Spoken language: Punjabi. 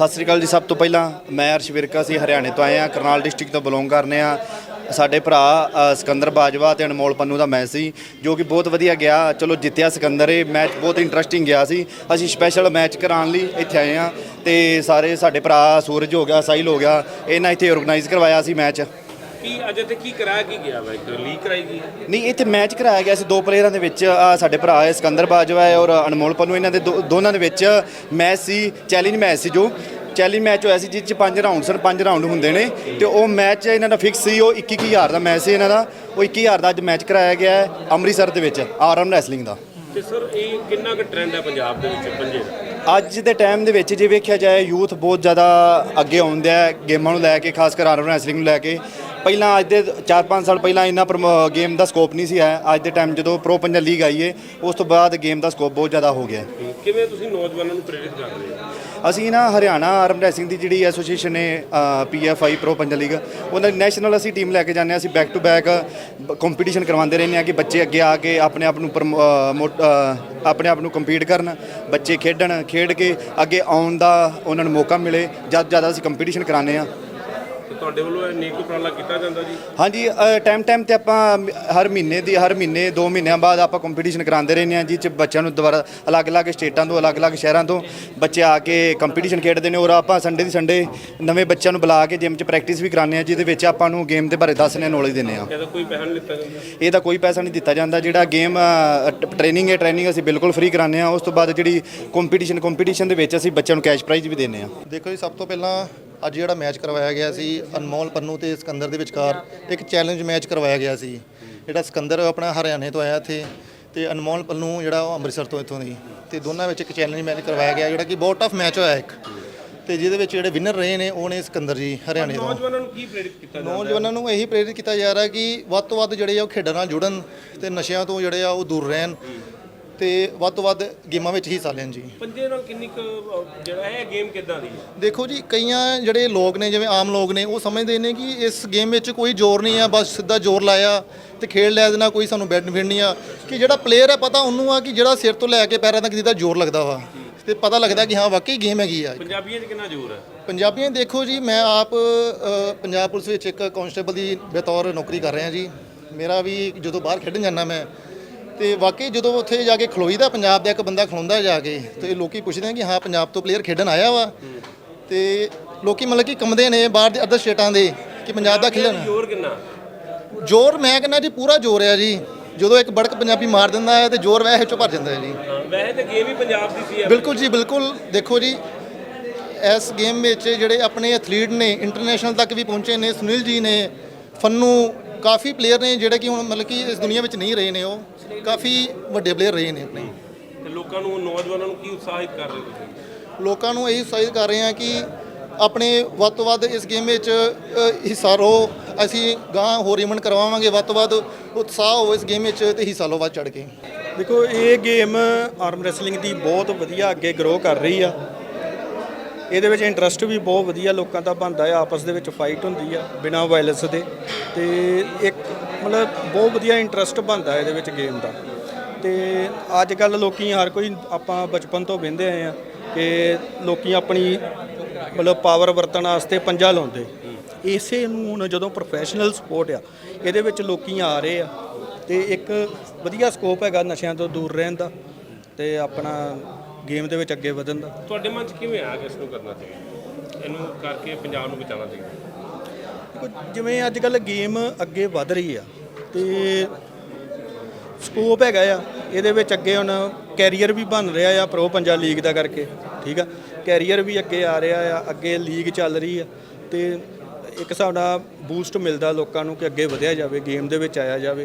ਸਤਿ ਸ੍ਰੀ ਅਕਾਲ ਜੀ ਸਭ ਤੋਂ ਪਹਿਲਾਂ ਮੈਂ ਅਰਸ਼ ਵਿਰਕਾ ਸੀ ਹਰਿਆਣੇ ਤੋਂ ਆਏ ਆ ਕਰਨਾਲ ਡਿਸਟ੍ਰਿਕਟ ਤੋਂ ਬਿਲੋਂਗ ਕਰਨੇ ਆ ਸਾਡੇ ਭਰਾ ਅ, ਸਿਕੰਦਰ ਬਾਜਵਾ ਤੇ ਅਨਮੋਲ ਪੰਨੂ ਦਾ ਮੈਚ ਸੀ ਜੋ ਕਿ ਬਹੁਤ ਵਧੀਆ ਗਿਆ। ਚਲੋ ਜਿੱਤਿਆ ਸਿਕੰਦਰ ਇਹ ਮੈਚ ਬਹੁਤ ਇੰਟਰਸਟਿੰਗ ਗਿਆ ਸੀ। ਅਸੀਂ ਸਪੈਸ਼ਲ ਮੈਚ ਕਰਾਉਣ ਲਈ ਇੱਥੇ ਆਏ ਆ ਤੇ ਸਾਰੇ ਸਾਡੇ ਭਰਾ ਸੂਰਜ ਹੋ ਗਿਆ ਸਾਹਿਲ ਹੋ ਗਿਆ ਇਹਨਾਂ ਇੱਥੇ ਆਰਗੇਨਾਈਜ਼ ਕਰਵਾਇਆ ਸੀ ਮੈਚ। ਕੀ ਅਜੇ ਤੇ ਕੀ ਕਰਾਇਆ ਕੀ ਗਿਆ ਵਾ? ਇੱਕ ਲੀਕ ਕਰਾਈ ਗਈ? ਹੈ ਨਹੀਂ ਇੱਥੇ ਮੈਚ ਕਰਾਇਆ ਗਿਆ ਸੀ ਦੋ ਪਲੇਅਰਾਂ ਦੇ ਵਿੱਚ ਆਹ ਸਾਡੇ ਭਰਾ ਹੈ ਸਿਕੰਦਰ ਬਾਜਵਾ ਹੈ ਔਰ ਅਨਮੋਲ ਪੰਨੂ ਇਹਨਾਂ ਦੇ ਦੋ- ਦੋਨਾਂ ਦੇ ਵਿੱਚ ਮੈਚ ਸੀ ਚੈਲੰਜ ਮੈਚ ਸੀ ਜੋ। ਚੈਲੰਜ ਮੈਚ ਹੋਇਆ ਸੀ ਜਿਸ ਚ ਪੰਜ ਰਾਉਂਡ ਸਨ ਪੰਜ ਰਾਉਂਡ ਹੁੰਦੇ ਨੇ। ਤੇ ਉਹ ਮੈਚ ਇਹਨਾਂ ਦਾ ਫਿਕਸ ਸੀ ਉਹ 21000 ਦਾ ਮੈਚ ਸੀ ਇਹਨਾਂ ਦਾ। ਉਹ 21000 ਦਾ ਅੱਜ ਮੈਚ ਕਰਾਇਆ ਗਿਆ ਹੈ ਅੰਮ੍ਰਿਤਸਰ ਦੇ ਵਿੱਚ ਆਰਮ ਰੈਸਲਿੰਗ ਦਾ। ਤੇ ਸਰ ਇਹ ਕਿੰਨਾ ਕੁ ਟ੍ਰੈਂਡ ਹੈ ਪੰਜਾਬ ਦੇ ਵਿੱਚ ਪੰਜੇ ਦਾ? ਅੱਜ ਦੇ ਟਾਈਮ ਦੇ ਵਿੱਚ ਜੇ ਵੇਖਿਆ ਜਾਏ, ਯੂਥ ਬਹੁਤ ਜ਼ਿਆਦਾ ਅੱਗੇ ਆਉਂਦਾ ਹੈ ਗੇਮਾਂ ਨੂੰ ਲੈ ਕੇ, ਖਾਸ ਕਰ ਆਰਮ ਰੈਸਲਿੰਗ ਨੂੰ ਲੈ ਕੇ। ਪਹਿਲਾਂ ਅੱਜ ਦੇ 4-5 ਸਾਲ ਪਹਿਲਾਂ ਇੰਨਾ ਗੇਮ ਦਾ ਸਕੋਪ ਨਹੀਂ ਸੀ ਹੈ। ਅੱਜ ਦੇ ਟਾਈਮ ਜਦੋਂ ਪ੍ਰੋ ਪੰਜਾ ਲੀਗ ਆਈ ਹੈ ਉਸ ਤੋਂ ਬਾਅਦ ਗੇਮ ਦਾ ਸਕੋਪ ਬਹੁਤ ਜ਼ਿਆਦਾ ਹੋ ਗਿਆ। ਹੈ। ਕਿਵੇਂ ਤੁਸੀਂ ਨੌਜਵਾਨਾਂ ਨੂੰ ਪ੍ਰੇਰਿਤ ਕਰ ਰਹੇ ਹੋ? ਅਸੀਂ ਨਾ ਹਰਿਆਣਾ ਆਰਮ ਰੈਸਲਿੰਗ ਦੀ ਜਿਹੜੀ ਐਸੋਸੀਏਸ਼ਨ ਹੈ ਪੀਐਫਆਈ ਪ੍ਰੋ ਪੰਜਾ ਲੀਗ ਉਹਨਾਂ ਦੀ ਨੈਸ਼ਨਲ ਅਸੀਂ ਟੀਮ ਲੈ ਕੇ ਜਾਂਦੇ ਹਾਂ ਅਸੀਂ ਬੈਕ ਟੂ ਬੈਕ ਕੰਪੀਟੀਸ਼ਨ ਕਰਵਾਉਂਦੇ ਰਹਿੰਦੇ ਹਾਂ ਕਿ ਬੱਚੇ ਅੱਗੇ ਆ ਕੇ ਆਪਣੇ ਆਪ ਨੂੰ ਪ੍ਰਮੋ- ਅ, ਆਪਣੇ ਆਪ ਨੂੰ ਕੰਪੀਟ ਕਰਨ ਬੱਚੇ ਖੇਡਣ ਖੇਡ ਕੇ ਅੱਗੇ ਆਉਣ ਦਾ ਉਹਨਾਂ ਨੂੰ ਮੌਕਾ ਮਿਲੇ ਜਦ ਜ਼ਿਆਦਾ ਅਸੀਂ ਕੰਪੀਟੀਸ਼ਨ ਕਰਾਉਂਦੇ ਹਾਂ। ਤੇ ਤੁਹਾਡੇ ਵੱਲੋਂ ਇਹ ਨੇਕ ਉਪਰਾਲਾ ਕੀਤਾ ਜਾਂਦਾ ਜੀ? ਹਾਂਜੀ ਟਾਈਮ ਟਾਈਮ ਤੇ ਆਪਾਂ ਹਰ ਮਹੀਨੇ ਦੀ ਹਰ ਮਹੀਨੇ 2 ਮਹੀਨਿਆਂ ਬਾਅਦ ਆਪਾਂ ਕੰਪੀਟੀਸ਼ਨ ਕਰਾਉਂਦੇ ਰਹਿੰਦੇ ਹਾਂ ਜਿਸ ਚ ਬੱਚਿਆਂ ਨੂੰ ਦੁਬਾਰਾ ਅਲੱਗ-ਅਲੱਗ ਸਟੇਟਾਂ ਤੋਂ ਅਲੱਗ-ਅਲੱਗ ਸ਼ਹਿਰਾਂ ਤੋਂ ਬੱਚੇ ਆ ਕੇ ਕੰਪੀਟੀਸ਼ਨ ਖੇਡਦੇ ਨੇ ਔਰ ਆਪਾਂ ਸੰਡੇ ਦੀ ਸੰਡੇ ਨਵੇਂ ਬੱਚਿਆਂ ਨੂੰ ਬੁਲਾ ਕੇ ਜਿਮ 'ਚ ਪ੍ਰੈਕਟਿਸ ਵੀ ਕਰਾਉਂਦੇ ਹਾਂ ਜਿਹਦੇ ਵਿੱਚ ਆਪਾਂ ਨੂੰ ਗੇਮ ਦੇ ਬਾਰੇ ਦੱਸਣੇ ਨੌਲੇਜ ਦਿੰਦੇ ਹਾਂ। ਇਹਦਾ ਕੋਈ ਪੈਸਾ ਨਹੀਂ ਲਿੱਤਾ ਜਾਂਦਾ। ਇਹਦਾ ਕੋਈ ਪੈਸਾ ਨਹੀਂ ਦਿੱਤਾ ਜਾਂਦਾ ਜਿਹੜਾ ਗੇਮ ਟ੍ਰੇਨਿੰਗ ਹੈ ਟ੍ਰੇਨਿੰਗ ਅਸੀਂ ਬਿਲਕੁਲ ਫ੍ਰੀ ਕਰਾਉਂਦੇ ਹਾਂ ਉਸ ਤੋਂ ਬਾਅਦ ਜਿਹੜੀ ਕੰਪੀਟੀਸ਼ਨ ਕੰਪੀਟੀਸ਼ਨ ਦੇ ਵਿੱਚ ਅਸੀਂ ਬੱਚਿਆਂ ਨੂੰ ਕੈਸ਼ ਪ੍ਰਾਈਜ਼ ਵੀ ਦਿੰਦੇ ਹਾਂ। ਦੇਖੋ ਜੀ ਸਭ ਤੋਂ ਪਹਿਲਾਂ ਅੱਜ ਜਿਹੜਾ ਮੈਚ ਕਰਵਾਇਆ ਗਿਆ ਸੀ ਅਨਮੋਲ ਪੰਨੂ ਤੇ ਸਿਕੰਦਰ ਦੇ ਵਿਚਕਾਰ ਇੱਕ ਚੈਲੰਜ ਮੈਚ ਕਰਵਾਇਆ ਗਿਆ ਸੀ। ਜਿਹੜਾ ਸਿਕੰਦਰ ਆਪਣਾ ਹਰਿਆਣੇ ਤੋਂ ਆਇਆ ਇੱਥੇ ਤੇ ਅਨਮੋਲ ਪੰਨੂ ਜਿਹੜਾ ਉਹ ਅੰਮ੍ਰਿਤਸਰ ਤੋਂ ਇੱਥੋਂ ਦੀ। ਤੇ ਦੋਨਾਂ ਵਿੱਚ ਇੱਕ ਚੈਲੰਜ ਮੈਚ ਕਰਵਾਇਆ ਗਿਆ ਜਿਹੜਾ ਕਿ ਬਹੁਤ ਟਫ ਮੈਚ ਹੋਇਆ ਇੱਕ। ਤੇ ਜਿਹਦੇ ਵਿੱਚ ਜਿਹੜੇ ਵਿਨਰ ਰਹੇ ਨੇ ਉਹ ਨੇ ਸਿਕੰਦਰ ਜੀ ਹਰਿਆਣੇ ਤੋਂ। ਨੌਜਵਾਨਾਂ ਨੂੰ ਕੀ ਪ੍ਰੇਰਿਤ ਕੀਤਾ ਜਾਂਦਾ? ਨੌਜਵਾਨਾਂ ਨੂੰ ਇਹੀ ਪ੍ਰੇਰਿਤ ਕੀਤਾ ਜਾ ਰਿਹਾ ਕਿ ਵੱਧ ਤੋਂ ਵੱਧ ਜਿਹੜੇ ਆ ਉਹ ਖੇਡਾਂ ਨਾਲ ਜੁੜਨ ਤੇ ਨਸ਼ਿਆਂ ਤੋਂ ਜਿਹੜੇ ਆ ਉਹ ਦੂਰ ਰਹਿਣ। ਤੇ ਵੱਧ ਤੋਂ ਵੱਧ ਗੇਮਾਂ ਵਿੱਚ ਹਿੱਸਾ ਲੈਣ ਜੀ। ਪੰਜੇ ਨਾਲ ਕਿੰਨੀ ਕੁ ਅਹ, ਜਿਹੜਾ ਇਹ ਗੇਮ ਕਿੱਦਾਂ ਦੀ ਹੈ? ਦੇਖੋ ਜੀ ਕਈਆਂ ਜਿਹੜੇ ਲੋਕ ਨੇ ਜਿਵੇਂ ਆਮ ਲੋਕ ਨੇ ਉਹ ਸਮਝਦੇ ਨੇ ਕਿ ਇਸ ਗੇਮ ਵਿੱਚ ਕੋਈ ਜ਼ੋਰ ਨਹੀਂ ਆ ਬਸ ਸਿੱਧਾ ਜ਼ੋਰ ਲਾਇਆ ਤੇ ਖੇਡ ਇਹਦੇ ਨਾਲ ਕੋਈ ਸਾਨੂੰ ਬੈਨੀਫਿਟ ਨਹੀਂ ਆ। ਕਿ ਜਿਹੜਾ ਪਲੇਅਰ ਹੈ ਪਤਾ ਉਹਨੂੰ ਆ ਕਿ ਜਿਹੜਾ ਸਿਰ ਤੋਂ ਲੈ ਕੇ ਪੈਰਾਂ ਤੱਕ ਜਿਹਦਾ ਜ਼ੋਰ ਲੱਗਦਾ ਵਾ। ਤੇ ਪਤਾ ਲੱਗਦਾ ਕਿ ਹਾਂ ਵਾਕਈ ਗੇਮ ਹੈਗੀ ਆ। ਪੰਜਾਬੀਆਂ 'ਚ ਕਿੰਨਾ ਜ਼ੋਰ ਹੈ? ਪੰਜਾਬੀਆਂ ਦੇਖੋ ਜੀ ਮੈਂ ਆਪ ਅ, ਪੰਜਾਬ ਪੁਲਿਸ ਵਿੱਚ ਇੱਕ ਕਾਂਸਟੇਬਲ ਦੀ ਬਤੌਰ ਨੌਕਰੀ ਕਰ ਰਿਹਾ ਜੀ। ਮੇਰਾ ਵੀ ਜਦੋਂ ਬਾਹਰ ਖੇਡਣ ਜਾਂਦਾ ਮੈਂ ਤੇ ਵਾਕਈ ਜਦੋਂ ਉੱਥੇ ਜਾ ਕੇ ਖਲੋਈਦਾ ਪੰਜਾਬ ਦਾ ਇੱਕ ਬੰਦਾ ਖਲੋਂਦਾ ਜਾ ਕੇ ਤੇ ਲੋਕੀ ਪੁੱਛਦੇ ਆ ਕਿ ਹਾਂ ਪੰਜਾਬ ਤੋਂ ਪਲੇਅਰ ਖੇਡਣ ਆਇਆ ਵਾ। ਤੇ ਲੋਕੀ ਮਤਲਬ ਕਿ ਕੰਮਦੇ ਨੇ ਬਾਹਰ ਦੇ ਅਦਰ ਸਟੇਟਾਂ ਦੇ ਕਿ ਪੰਜਾਬ ਦਾ ਖੇਡਣ। ਜ਼ੋਰ ਕਿੰਨਾ? ਜ਼ੋਰ ਮੈਂ ਕਹਿੰਦਾ ਜੀ ਪੂਰਾ ਜ਼ੋਰ ਆ ਜੀ। ਜਦੋਂ ਇੱਕ ਬੜਕ ਪੰਜਾਬੀ ਮਾਰ ਦਿੰਦਾ ਹੈ ਤੇ ਜ਼ੋਰ ਵੈਸੇ ਚੋਂ ਭਰ ਜਾਂਦਾ ਹੈ ਜੀ। ਹਾਂ, ਵੈਸੇ ਤੇ ਗੇਮ ਹੀ ਪੰਜਾਬ ਦੀ ਸੀ ਬਿਲਕੁਲ ਜੀ ਬਿਲਕੁਲ। ਦੇਖੋ ਜੀ ਇਸ ਗੇਮ ਵਿੱਚ ਜਿਹੜੇ ਆਪਣੇ ਐਥਲੀਟ ਨੇ ਇੰਟਰਨੈਸ਼ਨਲ ਤੱਕ ਵੀ ਪਹੁੰਚੇ ਨੇ ਸੁਨੀਲ ਜੀ ਨੇ ਫੰਨੂ ਕਾਫੀ ਪਲੇਅਰ ਨੇ ਜਿਹੜੇ ਕਿ ਹੁਣ ਮਤਲਬ ਕਿ ਇਸ ਦੁਨੀਆ ਵਿੱਚ ਨਹੀਂ ਰਹੇ ਨੇ ਉਹ। ਕਾਫੀ ਵੱਡੇ ਪਲੇਅਰ ਰਹੇ ਨੇ ਆਪਣੇ। ਤੇ ਲੋਕਾਂ ਨੂੰ ਨੌਜਵਾਨਾਂ ਨੂੰ ਕੀ ਉਤਸ਼ਾਹਿਤ ਕਰ ਰਹੇ ਹੋ ਤੁਸੀਂ? ਲੋਕਾਂ ਨੂੰ ਇਹੀ ਉਤਸ਼ਾਹਿਤ ਕਰ ਰਹੇ ਹਾਂ ਕਿ ਆਪਣੇ ਵੱਧ ਤੋਂ ਵੱਧ ਇਸ ਗੇਮ ਵਿੱਚ ਹਿੱਸਾ ਲਓ ਅਸੀਂ ਗਾਂ ਹੋਰ ਇਵੈਂਟ ਕਰਵਾਵਾਂਗੇ ਵੱਧ ਤੋਂ ਵੱਧ ਉਤਸ਼ਾਹ ਹੋ ਇਸ ਗੇਮ ਵਿੱਚ ਤੇ ਹਿੱਸਾ ਲਓ ਵੱਧ ਚੜ ਕੇ। ਦੇਖੋ ਇਹ ਗੇਮ ਆਰਮ ਰੈਸਲਿੰਗ ਦੀ ਬਹੁਤ ਵਧੀਆ ਅੱਗੇ ਗਰੋ ਕਰ ਰਹੀ ਆ। ਇਹਦੇ ਵਿੱਚ ਇੰਟਰਸਟ ਵੀ ਬਹੁਤ ਵਧੀਆ ਲੋਕਾਂ ਦਾ ਬਣਦਾ ਹੈ, ਆਪਸ ਦੇ ਵਿੱਚ ਫਾਈਟ ਹੁੰਦੀ ਆ, ਬਿਨਾਂ ਵਾਇਲੈਂਸ ਦੇ। ਤੇ ਇੱਕ ਮਤਲਬ ਬਹੁਤ ਵਧੀਆ ਇੰਟਰਸਟ ਬਣਦਾ ਇਹਦੇ ਵਿੱਚ ਗੇਮ ਦਾ। ਤੇ ਅੱਜ ਕੱਲ ਲੋਕੀ ਹਰ ਕੋਈ ਆਪਾਂ ਬਚਪਨ ਤੋਂ ਵਹਿੰਦੇ ਆਏ ਆ ਕਿ ਲੋਕੀ ਆਪਣੀ ਮਤਲਬ ਪਾਵਰ ਵਰਤਣ ਵਾਸਤੇ ਪੰਜਾ ਲਾਉਂਦੇ। ਇਸੇ ਨੂੰ ਹੁਣ ਜਦੋਂ ਪ੍ਰੋਫੈਸ਼ਨਲ ਸਪੋਰਟ ਆ, ਇਹਦੇ ਵਿੱਚ ਲੋਕੀ ਆ ਰਹੇ ਆ। ਤੇ ਇੱਕ ਵਧੀਆ ਸਕੋਪ ਹੈਗਾ ਨਸ਼ਿਆਂ ਤੋਂ ਦੂਰ ਰਹਿਣ ਦਾ। ਤੇ ਆਪਣਾ ਗੇਮ ਦੇ ਵਿੱਚ ਅੱਗੇ ਵਧਣ ਦਾ। ਤੁਹਾਡੇ ਮਨ 'ਚ ਕਿਵੇਂ ਆ ਕਿ ਇਸ ਨੂੰ ਕਰਨਾ ਚਾਹੀਦਾ? ਇਹਨੂੰ ਕਰਕੇ ਪੰਜਾਬ ਨੂੰ ਬਚਾਉਣਾ ਚਾਹੀਦਾ। ਜਿਵੇਂ ਅੱਜ ਕੱਲ ਗੇਮ ਅੱਗੇ ਵਧ ਰਹੀ ਆ ਤੇ ਸਕੋਪ ਹੈਗਾ ਆ ਇਹਦੇ ਵਿੱਚ ਅੱਗੇ ਹੁਣ ਕੈਰੀਅਰ ਵੀ ਬਣ ਰਿਹਾ ਆ ਪ੍ਰੋ ਪੰਜਾ ਲੀਗ ਦਾ ਕਰਕੇ ਠੀਕ ਆ? ਕੈਰੀਅਰ ਵੀ ਅੱਗੇ ਆ ਰਿਹਾ ਆ ਅੱਗੇ ਲੀਗ ਚੱਲ ਰਹੀ ਆ ਤੇ ਇੱਕ ਨਾਲ ਬੂਸਟ ਮਿਲਦਾ ਲੋਕਾਂ ਨੂੰ ਕਿ ਅੱਗੇ ਵਧਿਆ ਜਾਵੇ ਗੇਮ ਦੇ ਵਿੱਚ ਆਇਆ ਜਾਵੇ।